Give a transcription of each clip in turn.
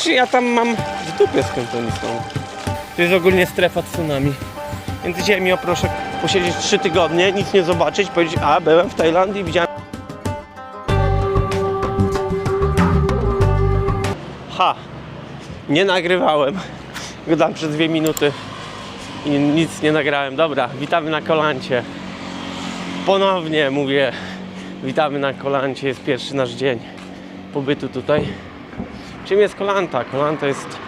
Znaczy ja tam mam w dupie skąd oni są. To jest ogólnie strefa tsunami. Więc dzisiaj mi proszę posiedzieć 3 tygodnie, nic nie zobaczyć, powiedzieć, a byłem w Tajlandii, widziałem. Ha! Nie nagrywałem. Gadam przez dwie minuty i nic nie nagrałem. Dobra, witamy na kolancie. Ponownie mówię, witamy na kolancie. Jest pierwszy nasz dzień pobytu tutaj. Czym jest kolanta? Kolanta jest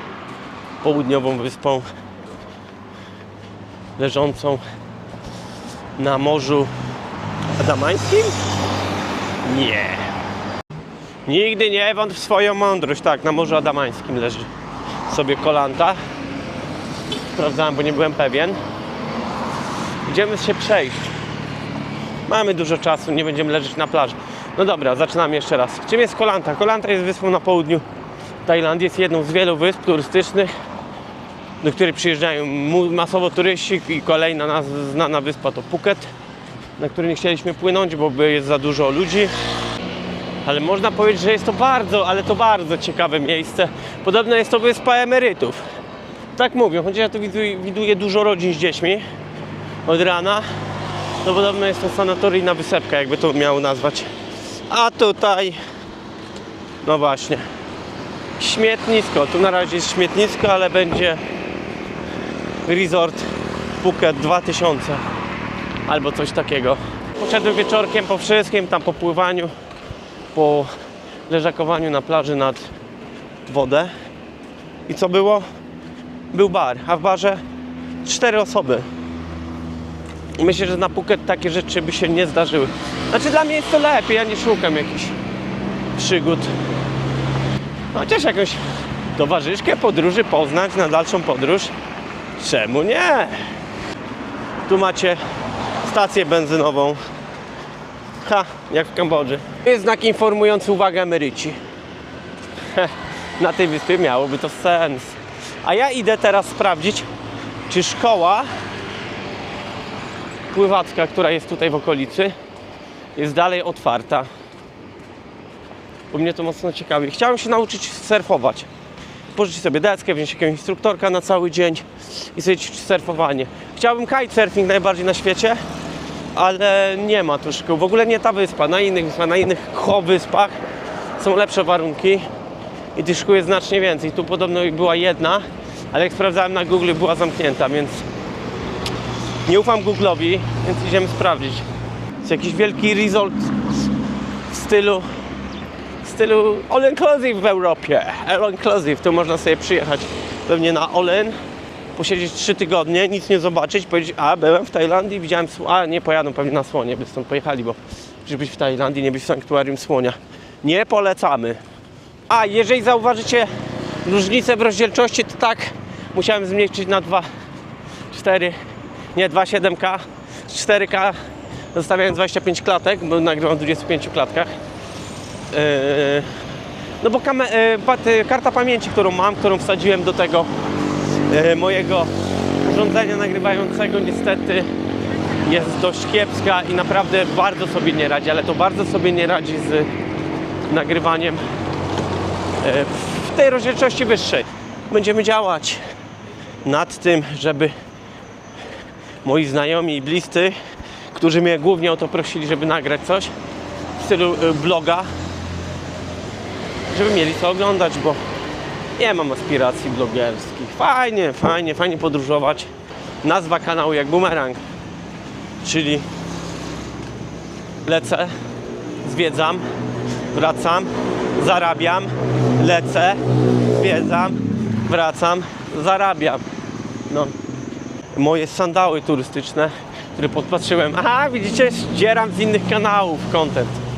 południową wyspą leżącą na Morzu Adamańskim? Nie. Nigdy nie wątp w swoją mądrość. Tak, na Morzu Adamańskim leży sobie kolanta. Sprawdzałem, bo nie byłem pewien. Idziemy się przejść. Mamy dużo czasu, nie będziemy leżeć na plaży. No dobra, zaczynamy jeszcze raz. Czym jest Kolanta? Kolanta jest wyspą na południu Tajlandii. Jest jedną z wielu wysp turystycznych, do których przyjeżdżają masowo turyści i kolejna nas, znana wyspa to Phuket, na który nie chcieliśmy płynąć, bo jest za dużo ludzi. Ale można powiedzieć, że jest to bardzo, ale to bardzo ciekawe miejsce. Podobno jest to wyspa emerytów. Tak mówią, chociaż ja tu widuję, widuję dużo rodzin z dziećmi od rana. No podobno jest to sanatoryjna wysepka, jakby to miało nazwać. A tutaj, no właśnie, śmietnisko. Tu na razie jest śmietnisko, ale będzie resort Phuket 2000 albo coś takiego. Poszedłem wieczorkiem po wszystkim, tam po pływaniu, po leżakowaniu na plaży nad wodę. I co było? Był bar, a w barze cztery osoby. I myślę, że na Phuket takie rzeczy by się nie zdarzyły. Znaczy dla mnie jest to lepiej, ja nie szukam jakichś przygód. Chociaż jakąś towarzyszkę podróży poznać na dalszą podróż. Czemu nie? Tu macie stację benzynową. Ha, jak w Kambodży. Jest znak informujący uwagę emeryci. Na tej wyspie miałoby to sens. A ja idę teraz sprawdzić, czy szkoła pływacka, która jest tutaj w okolicy, jest dalej otwarta. Bo mnie to mocno ciekawi. Chciałem się nauczyć surfować. Pożyczyć sobie deskę, wziąć jakiegoś instruktorka na cały dzień i sobie surfowanie. Chciałbym kitesurfing najbardziej na świecie, ale nie ma tu szkół. W ogóle nie ta wyspa. Na innych wyspach, na innych wyspach są lepsze warunki i tych szkół jest znacznie więcej. Tu podobno była jedna, ale jak sprawdzałem na Google była zamknięta, więc nie ufam Google'owi, więc idziemy sprawdzić. Jest jakiś wielki resort w stylu stylu all inclusive w Europie. All inclusive, tu można sobie przyjechać pewnie na in, posiedzieć 3 tygodnie, nic nie zobaczyć, powiedzieć, a byłem w Tajlandii, widziałem a nie pojadą pewnie na słonie, by stąd pojechali, bo żeby być w Tajlandii, nie być w sanktuarium słonia. Nie polecamy. A jeżeli zauważycie różnicę w rozdzielczości, to tak musiałem zmniejszyć na 2, 4, nie 2,7K, z 4K zostawiając 25 klatek, bo nagrywam w 25 klatkach. Yy, no bo pat- yy, karta pamięci, którą mam, którą wsadziłem do tego mojego urządzenia nagrywającego niestety jest dość kiepska i naprawdę bardzo sobie nie radzi, ale to bardzo sobie nie radzi z nagrywaniem w tej rozdzielczości wyższej. Będziemy działać nad tym, żeby moi znajomi i bliscy, którzy mnie głównie o to prosili, żeby nagrać coś w stylu bloga, żeby mieli co oglądać, bo nie mam aspiracji blogerskich. Fajnie, fajnie, fajnie podróżować. Nazwa kanału jak bumerang, czyli lecę, zwiedzam, wracam, zarabiam, lecę, zwiedzam, wracam, zarabiam. No, moje sandały turystyczne, które podpatrzyłem. Aha, widzicie, zdzieram z innych kanałów content.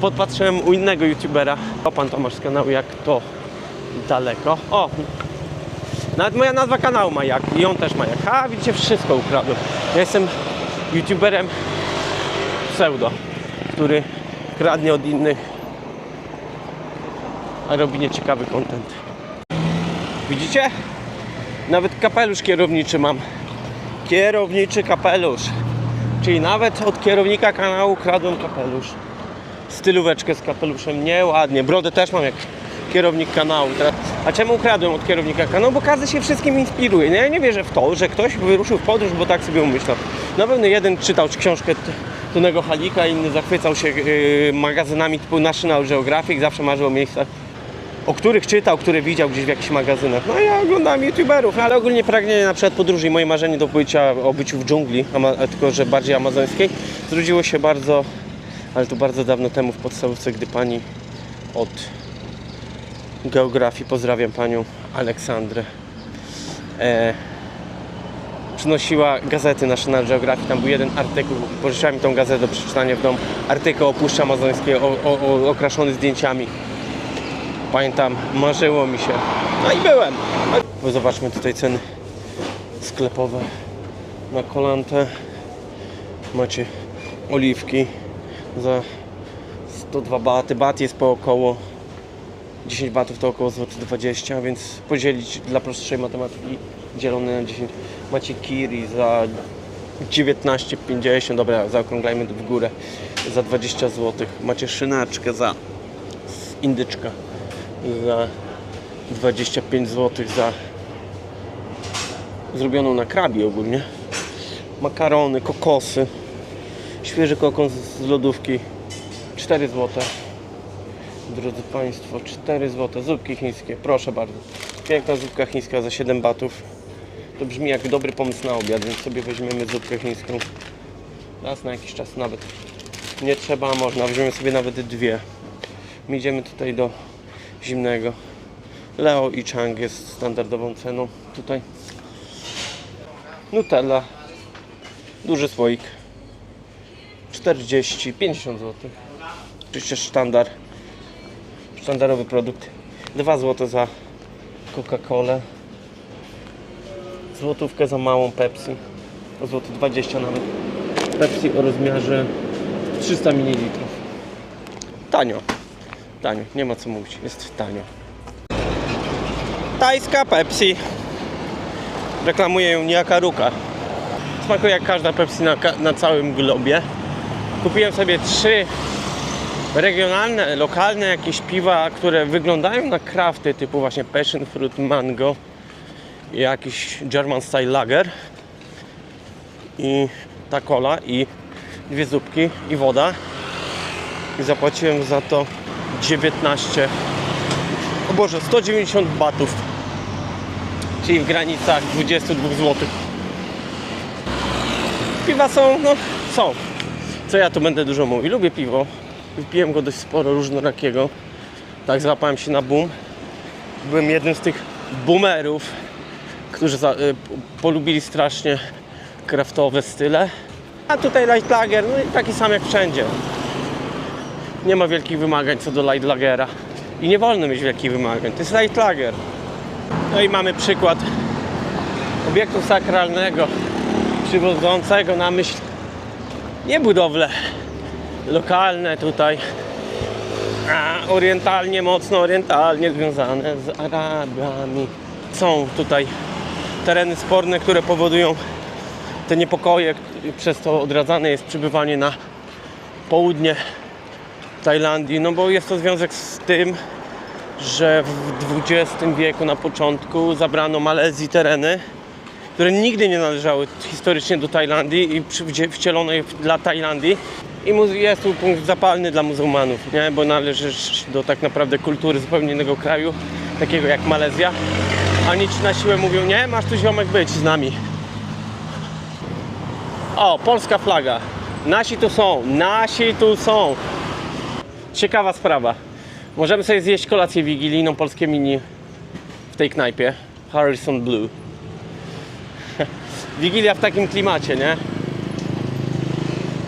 Podpatrzyłem u innego youtubera. O, pan Tomasz z kanału Jak to daleko. O, nawet moja nazwa kanału ma Jak i on też ma Jak. A, widzicie, wszystko ukradłem. Ja jestem youtuberem pseudo, który kradnie od innych, a robi nieciekawy content. Widzicie? Nawet kapelusz kierowniczy mam. Kierowniczy kapelusz. Czyli nawet od kierownika kanału kradłem kapelusz. Stylóweczkę z kapeluszem, nieładnie. Brodę też mam jak kierownik kanału. Teraz- A czemu ukradłem od kierownika kanału? Bo każdy się wszystkim inspiruje. No ja nie wierzę w to, że ktoś wyruszył w podróż, bo tak sobie umyślał. Na pewno jeden czytał książkę Tonego Halika, inny zachwycał się yy, magazynami typu National Geographic, zawsze marzył o miejscach, o których czytał, które widział gdzieś w jakichś magazynach. No ja oglądam youtuberów, ale ogólnie pragnienie na przykład podróży i moje marzenie do bycia, o byciu w dżungli, tylko że bardziej amazońskiej, zrodziło się bardzo, ale to bardzo dawno temu w podstawówce, gdy pani od geografii, pozdrawiam panią Aleksandrę, e, przynosiła gazety National Geographic, tam był jeden artykuł, pożyczyła mi tą gazetę do przeczytania w domu, artykuł o Puszczy Amazońskiej, o, o, o, okraszony zdjęciami. Pamiętam, marzyło mi się. No i byłem. Bo zobaczmy tutaj ceny sklepowe na kolantę. Macie oliwki za 102 baty. Bat jest po około 10 batów to około złoty 20, więc podzielić dla prostszej matematyki dzielone na 10. Macie kiri za 19,50, dobra, zaokrąglajmy w górę, za 20 zł. Macie szynaczkę za indyczka za 25 zł za zrobioną na krabi ogólnie. Makarony, kokosy, świeży kokos z lodówki 4 zł. Drodzy Państwo, 4 zł. Zupki chińskie, proszę bardzo. Piękna zupka chińska za 7 batów. To brzmi jak dobry pomysł na obiad, więc sobie weźmiemy zupkę chińską. Raz na jakiś czas nawet. Nie trzeba, można. Weźmiemy sobie nawet dwie. My idziemy tutaj do zimnego. Leo i Chang jest standardową ceną tutaj. Nutella. Duży słoik. 40, 50 zł. Oczywiście sztandar. Sztandarowy produkt. 2 zł za Coca-Colę. Złotówkę za małą Pepsi. O złoty 20 nawet. Pepsi o rozmiarze 300 ml. Tanio. Tanio, nie ma co mówić, jest tanio. Tajska Pepsi. Reklamuje ją niejaka Ruka. Smakuje jak każda Pepsi na, na całym globie. Kupiłem sobie trzy regionalne, lokalne jakieś piwa, które wyglądają na krafty typu właśnie Passion Fruit Mango i jakiś German Style Lager i ta cola i dwie zupki i woda. I zapłaciłem za to 19 o Boże, 190 batów czyli w granicach 22 zł piwa są, no są co ja tu będę dużo mówił, lubię piwo. Wypiłem go dość sporo różnorakiego. Tak złapałem się na boom. Byłem jednym z tych boomerów którzy za, y, polubili strasznie kraftowe style. A tutaj light lager, no taki sam jak wszędzie. Nie ma wielkich wymagań co do light lagera. I nie wolno mieć wielkich wymagań. To jest light lager. No i mamy przykład obiektu sakralnego przywodzącego na myśl nie budowle lokalne tutaj, a orientalnie, mocno orientalnie związane z Arabami. Są tutaj tereny sporne, które powodują te niepokoje, przez to odradzane jest przybywanie na południe Tajlandii, no bo jest to związek z tym, że w XX wieku na początku zabrano Malezji tereny, które nigdy nie należały historycznie do Tajlandii i wcielono je dla Tajlandii. I jest tu punkt zapalny dla muzułmanów, nie? bo należysz do tak naprawdę kultury zupełnie innego kraju, takiego jak Malezja. A oni ci na siłę mówią, nie, masz tu ziomek być z nami. O, polska flaga. Nasi tu są, nasi tu są. Ciekawa sprawa. Możemy sobie zjeść kolację wigilijną, polskie mini w tej knajpie. Harrison Blue. Wigilia w takim klimacie, nie?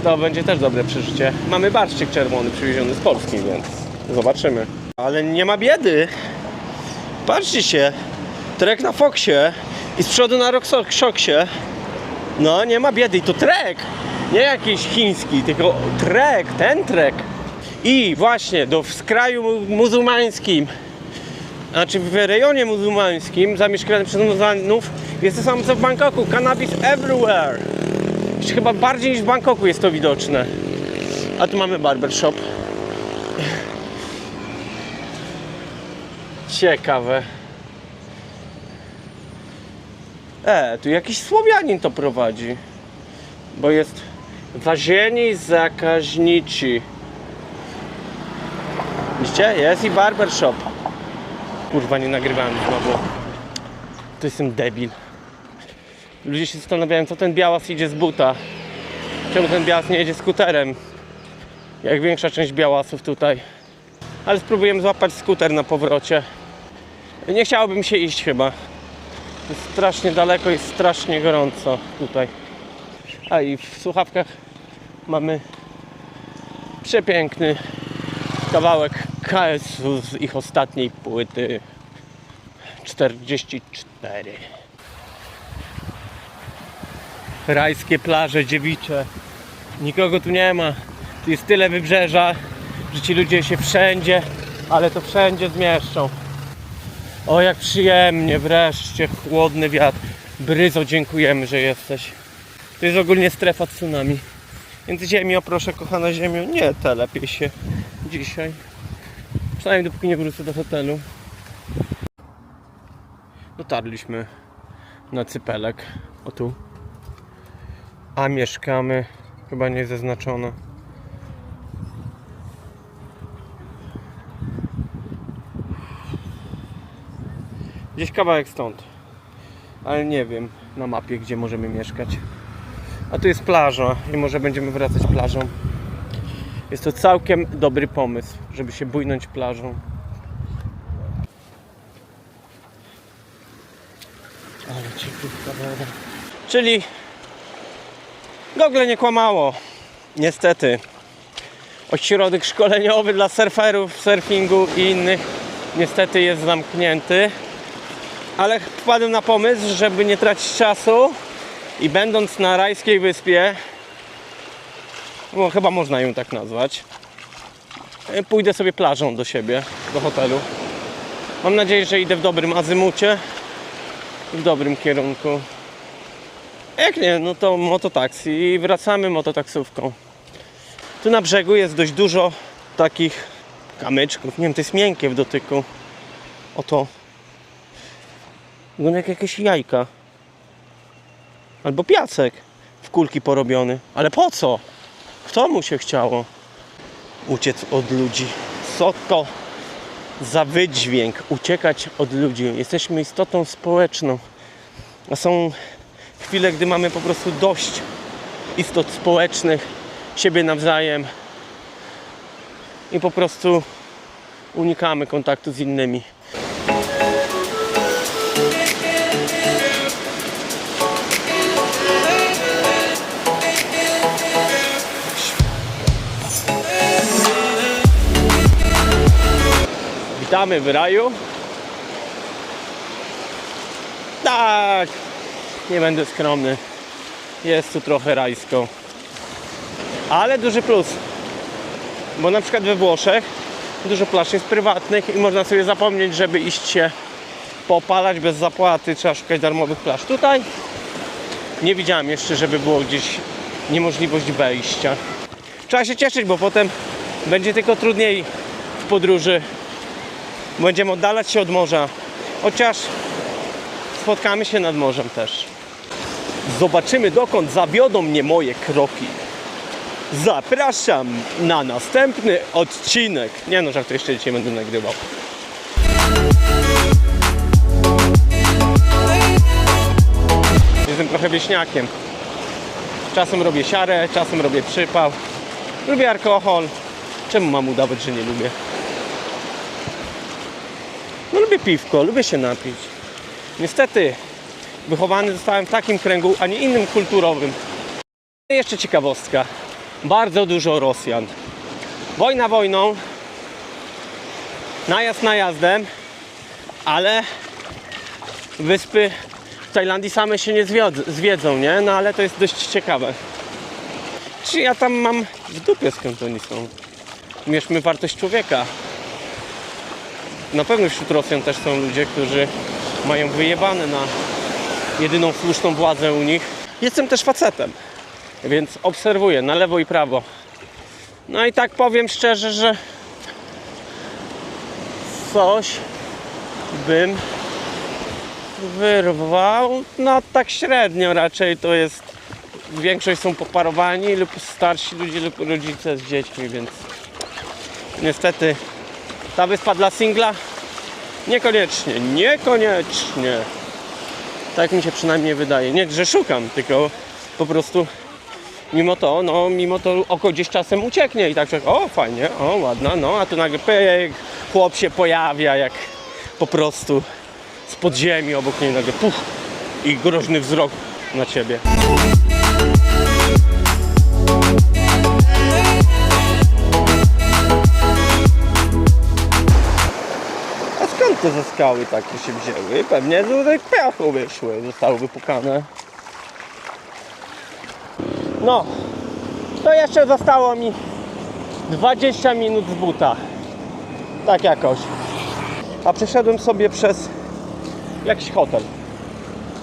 To będzie też dobre przeżycie. Mamy barszczyk czerwony przywieziony z Polski, więc zobaczymy. Ale nie ma biedy. Patrzcie się. Trek na Foxie i z przodu na Roxoksie. No, nie ma biedy. I to trek. Nie jakiś chiński, tylko trek, ten trek. I właśnie do, w kraju mu- muzułmańskim, znaczy w rejonie muzułmańskim zamieszkanym przez muzułmanów jest to samo co w Bangkoku. Cannabis everywhere. Jeszcze chyba bardziej niż w Bangkoku jest to widoczne. A tu mamy barbershop. Ciekawe. E, tu jakiś Słowianin to prowadzi. Bo jest Wazieni Zakaźnici. Widzicie? Jest i barbershop. Kurwa, nie nagrywałem znowu. To jestem debil. Ludzie się zastanawiają, co ten białas idzie z buta. Czemu ten białas nie jedzie skuterem? Jak większa część białasów tutaj. Ale spróbujemy złapać skuter na powrocie. Nie chciałbym się iść chyba. Jest strasznie daleko i strasznie gorąco tutaj. A i w słuchawkach mamy przepiękny kawałek KS-u z ich ostatniej płyty 44. Rajskie plaże, dziewicze. Nikogo tu nie ma. Tu jest tyle wybrzeża, że ci ludzie się wszędzie, ale to wszędzie zmieszczą. O, jak przyjemnie, wreszcie, chłodny wiatr. Bryzo, dziękujemy, że jesteś. To jest ogólnie strefa tsunami. Więc ziemio, proszę, kochana ziemio, nie telepie się dzisiaj. Przynajmniej dopóki nie wrócę do hotelu. Dotarliśmy na Cypelek. O tu. A mieszkamy, chyba nie zaznaczono. Gdzieś kawałek stąd. Ale nie wiem na mapie, gdzie możemy mieszkać. A tu jest plaża i może będziemy wracać plażą. Jest to całkiem dobry pomysł, żeby się bójnąć plażą. Ale cichutka woda. Czyli Google nie kłamało. Niestety. Ośrodek szkoleniowy dla surferów, surfingu i innych niestety jest zamknięty. Ale wpadłem na pomysł, żeby nie tracić czasu i będąc na rajskiej wyspie, bo chyba można ją tak nazwać, e, pójdę sobie plażą do siebie, do hotelu. Mam nadzieję, że idę w dobrym azymucie w dobrym kierunku. Jak nie, no to mototaksi i wracamy mototaksówką. Tu na brzegu jest dość dużo takich kamyczków. Nie wiem, to jest miękkie w dotyku. Oto. Wygląda jak jakieś jajka. Albo piasek w kulki porobiony. Ale po co? Kto mu się chciało uciec od ludzi? Co to za wydźwięk? Uciekać od ludzi. Jesteśmy istotą społeczną. A są chwile, gdy mamy po prostu dość istot społecznych, siebie nawzajem i po prostu unikamy kontaktu z innymi. Witamy w raju. Tak, nie będę skromny. Jest tu trochę rajsko. Ale duży plus. Bo na przykład we Włoszech dużo plaż jest prywatnych i można sobie zapomnieć, żeby iść się popalać bez zapłaty. Trzeba szukać darmowych plaż. Tutaj nie widziałem jeszcze, żeby było gdzieś niemożliwość wejścia. Trzeba się cieszyć, bo potem będzie tylko trudniej w podróży. Będziemy oddalać się od morza. Chociaż spotkamy się nad morzem też. Zobaczymy dokąd zawiodą mnie moje kroki. Zapraszam na następny odcinek. Nie no, żartuję, jeszcze dzisiaj będę nagrywał. Jestem trochę wieśniakiem. Czasem robię siarę, czasem robię przypał. Lubię alkohol. Czemu mam udawać, że nie lubię? Piwko, lubię się napić. Niestety wychowany zostałem w takim kręgu, a nie innym kulturowym. Jeszcze ciekawostka. Bardzo dużo Rosjan. Wojna wojną, najazd najazdem, ale wyspy w Tajlandii same się nie zwiedzą, nie? No ale to jest dość ciekawe. Czy ja tam mam w dupie skąd oni są? Mierzmy wartość człowieka. Na pewno wśród Rosjan też są ludzie, którzy mają wyjebane na jedyną słuszną władzę u nich. Jestem też facetem, więc obserwuję na lewo i prawo. No i tak powiem szczerze, że coś bym wyrwał. No tak średnio raczej to jest. Większość są poparowani lub starsi ludzie lub rodzice z dziećmi, więc niestety ta wyspa dla singla niekoniecznie, niekoniecznie. Tak mi się przynajmniej wydaje. Nie, że szukam, tylko po prostu mimo to, no mimo to oko gdzieś czasem ucieknie i tak człowiek, o fajnie, o ładna, no a tu nagle pyk, chłop się pojawia jak po prostu z podziemi obok niej nagle puch i groźny wzrok na ciebie. Te ze skały takie się wzięły? Pewnie z piachu wyszły, zostały wypukane. No, to jeszcze zostało mi 20 minut z buta. Tak jakoś. A przeszedłem sobie przez jakiś hotel.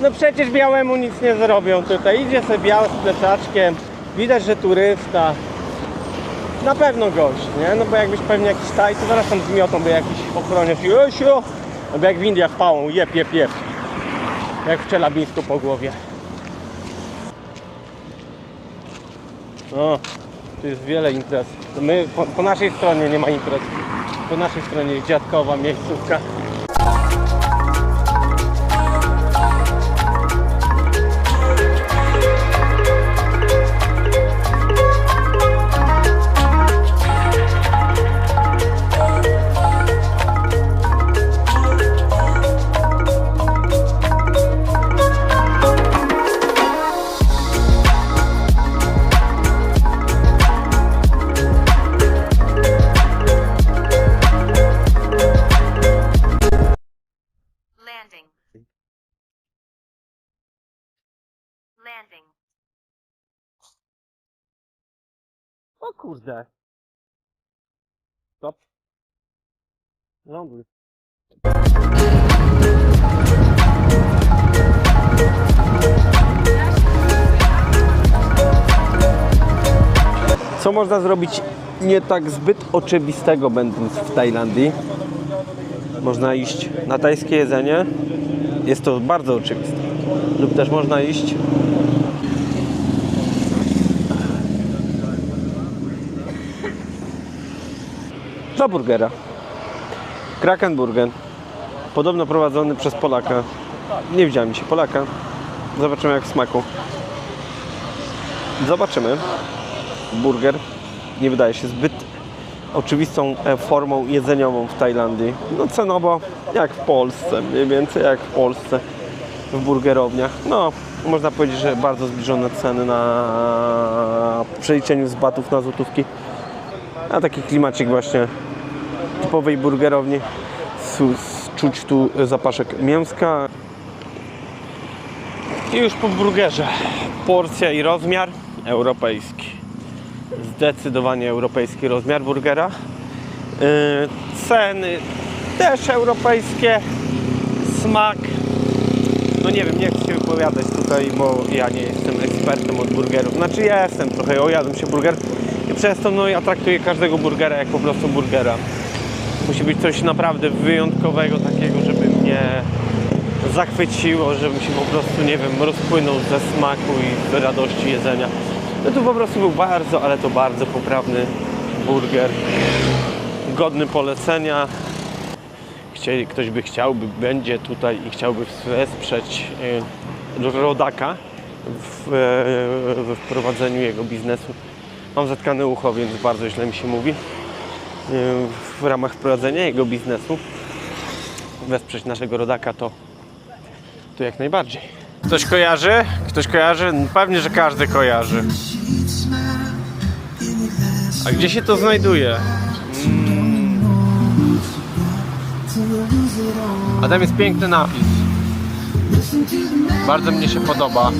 No przecież białemu nic nie zrobią tutaj. Idzie sobie biały z plecaczkiem. Widać, że turysta. Na pewno gość, nie? No bo jakbyś pewnie jakiś taj, to zaraz tam zmiotą by jakiś ochroniarz i Osiu! Albo jak w Indiach pałą, jep, jep, jep. Jak w Czelabińsku po głowie. O, tu jest wiele imprez. My, po, po naszej stronie nie ma imprez. Po naszej stronie jest dziadkowa miejscówka. Landing. O kurde. Stop. Ląduj. Co można zrobić nie tak zbyt oczywistego będąc w Tajlandii? Można iść na tajskie jedzenie. Jest to bardzo oczywiste. Lub też można iść do burgera. Krakenburger. Podobno prowadzony przez Polaka. Nie widziałem się Polaka. Zobaczymy jak w smaku. Zobaczymy. Burger nie wydaje się zbyt oczywistą e, formą jedzeniową w Tajlandii. No cenowo jak w Polsce, mniej więcej jak w Polsce w burgerowniach. No, można powiedzieć, że bardzo zbliżone ceny na przeliczeniu z batów na złotówki. A taki klimacik właśnie typowej burgerowni. Czuć tu zapaszek mięska. I już po burgerze. Porcja i rozmiar europejski. Zdecydowanie europejski rozmiar burgera. Yy, ceny też europejskie. Smak. Wypowiadać tutaj, bo ja nie jestem ekspertem od burgerów. Znaczy ja jestem trochę, ojadłem się burger i przez to no ja traktuję każdego burgera jak po prostu burgera. Musi być coś naprawdę wyjątkowego takiego, żeby mnie zachwyciło, żebym się po prostu, nie wiem, rozpłynął ze smaku i radości jedzenia. No tu po prostu był bardzo, ale to bardzo poprawny burger. Godny polecenia. Chcieli, ktoś by chciał, by będzie tutaj i chciałby wesprzeć y, rodaka w, e, we wprowadzeniu jego biznesu. Mam zatkane ucho, więc bardzo źle mi się mówi. Y, w ramach wprowadzenia jego biznesu wesprzeć naszego rodaka to, to jak najbardziej. Ktoś kojarzy? Ktoś kojarzy? Pewnie, że każdy kojarzy. A gdzie się to znajduje? Mm. A tam jest piękny napis. Bardzo mnie się podoba.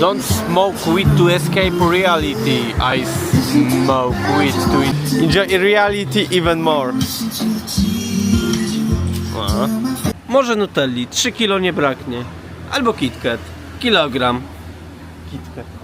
Don't smoke weed to escape reality. I smoke weed to enjoy reality even more. Aha. Może Nutelli, 3 kilo nie braknie. Albo KitKat, kilogram. KitKat.